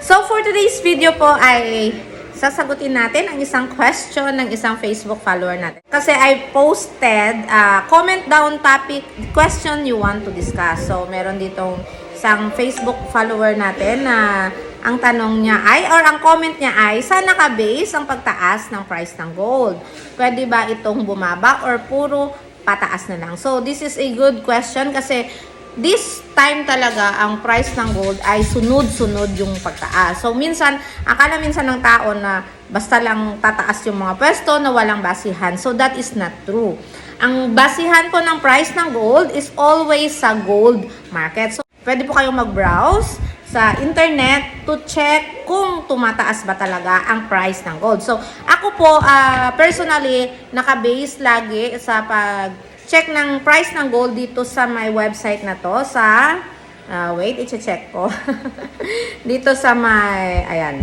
So for today's video po ay sasagutin natin ang isang question ng isang Facebook follower natin. Kasi I posted uh, comment down topic question you want to discuss. So meron ditong isang Facebook follower natin na ang tanong niya ay or ang comment niya ay saan naka-base ang pagtaas ng price ng gold? Pwede ba itong bumaba or puro pataas na lang? So this is a good question kasi this time talaga ang price ng gold ay sunod-sunod yung pagtaas. So minsan, akala minsan ng tao na basta lang tataas yung mga pwesto na walang basihan. So that is not true. Ang basihan po ng price ng gold is always sa gold market. So pwede po kayong mag-browse sa internet to check kung tumataas ba talaga ang price ng gold. So, ako po, ah, personally, naka-base lagi sa pag check ng price ng gold dito sa my website na to sa ah, wait, i-check ko. dito sa my ayan.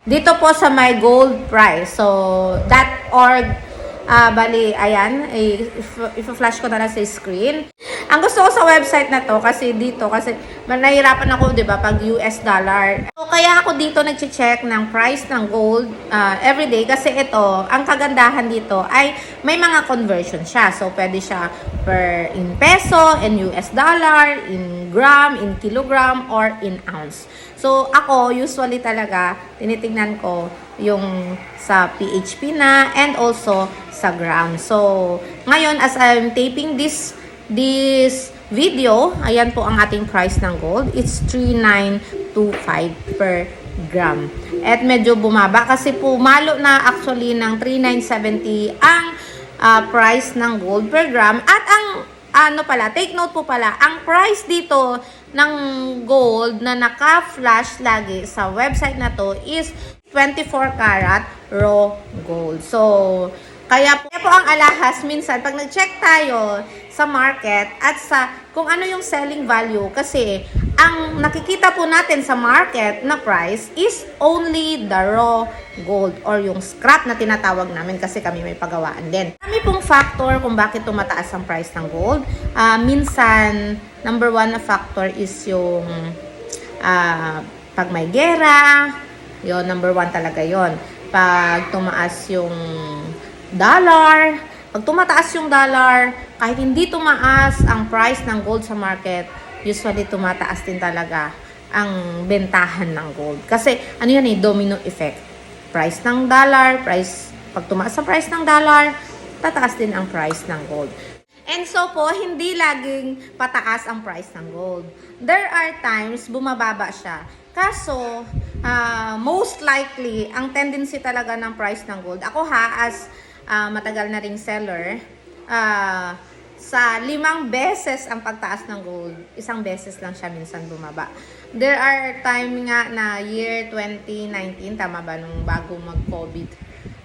Dito po sa my gold price. So, that org ah bali, ayan, i- if- i-flash ko na lang sa screen. Ang gusto ko sa website na to, kasi dito, kasi nahihirapan ako, di ba, pag US dollar. So, kaya ako dito nag-check ng price ng gold ah, everyday, kasi ito, ang kagandahan dito ay may mga conversion siya. So, pwede siya per in peso, in US dollar, in gram, in kilogram, or in ounce. So, ako, usually talaga, tinitingnan ko yung sa PHP na and also sa gram. So, ngayon, as I'm taping this this video, ayan po ang ating price ng gold. It's 3925 per gram. At medyo bumaba kasi pumalo na actually ng 3970 ang ah, price ng gold per gram. At ang ano pala, take note po pala, ang price dito ng gold na naka-flash lagi sa website na to is 24 karat raw gold. So, kaya po, kaya po ang alahas minsan pag nag-check tayo sa market at sa kung ano yung selling value kasi ang nakikita po natin sa market na price is only the raw gold or yung scrap na tinatawag namin kasi kami may pagawaan din. Kami pong factor kung bakit tumataas ang price ng gold. Ah, minsan, number one na factor is yung ah, pag may gera, yon number one talaga yon Pag tumaas yung dollar, pag tumataas yung dollar, kahit hindi tumaas ang price ng gold sa market, usually tumataas din talaga ang bentahan ng gold. Kasi ano yan eh, domino effect. Price ng dollar, price, pag tumaas ang price ng dollar, tataas din ang price ng gold. And so po, hindi laging pataas ang price ng gold. There are times bumababa siya. Kaso, ah, most likely, ang tendency talaga ng price ng gold, ako ha, as ah, matagal na ring seller, ah, sa limang beses ang pagtaas ng gold, isang beses lang siya minsan bumaba. There are time nga na year 2019, tama ba, nung bago mag-COVID,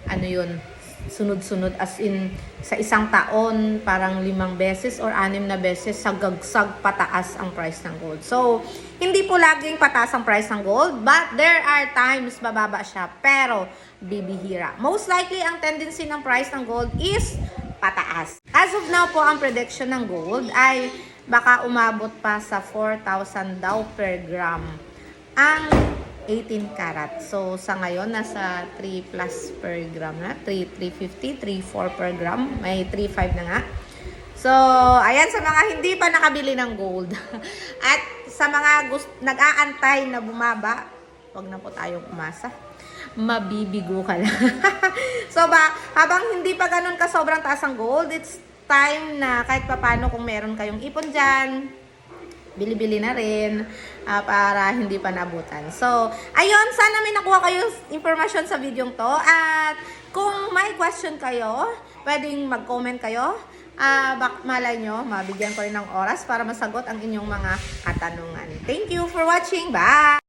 ano yun, sunod-sunod as in sa isang taon parang limang beses or anim na beses sagagsag pataas ang price ng gold. So, hindi po laging pataas ang price ng gold, but there are times bababa siya, pero bibihira. Most likely, ang tendency ng price ng gold is pataas. As of now po, ang prediction ng gold ay baka umabot pa sa 4,000 daw per gram ang 18 karat. So, sa ngayon, nasa 3 plus per gram na. 3, 350, 3, 4 per gram. May 3, 5 na nga. So, ayan sa mga hindi pa nakabili ng gold. At sa mga nag-aantay na bumaba, wag na po tayong umasa. Mabibigo ka lang. so, ba, habang hindi pa ganun ka sobrang taas ang gold, it's time na kahit papano kung meron kayong ipon dyan, bili-bili na rin ah, para hindi pa nabutan. So, ayun, sana may nakuha kayo information sa video to. At kung may question kayo, pwedeng mag-comment kayo. Ah, bak malay nyo, mabigyan ko rin ng oras para masagot ang inyong mga katanungan. Thank you for watching. Bye!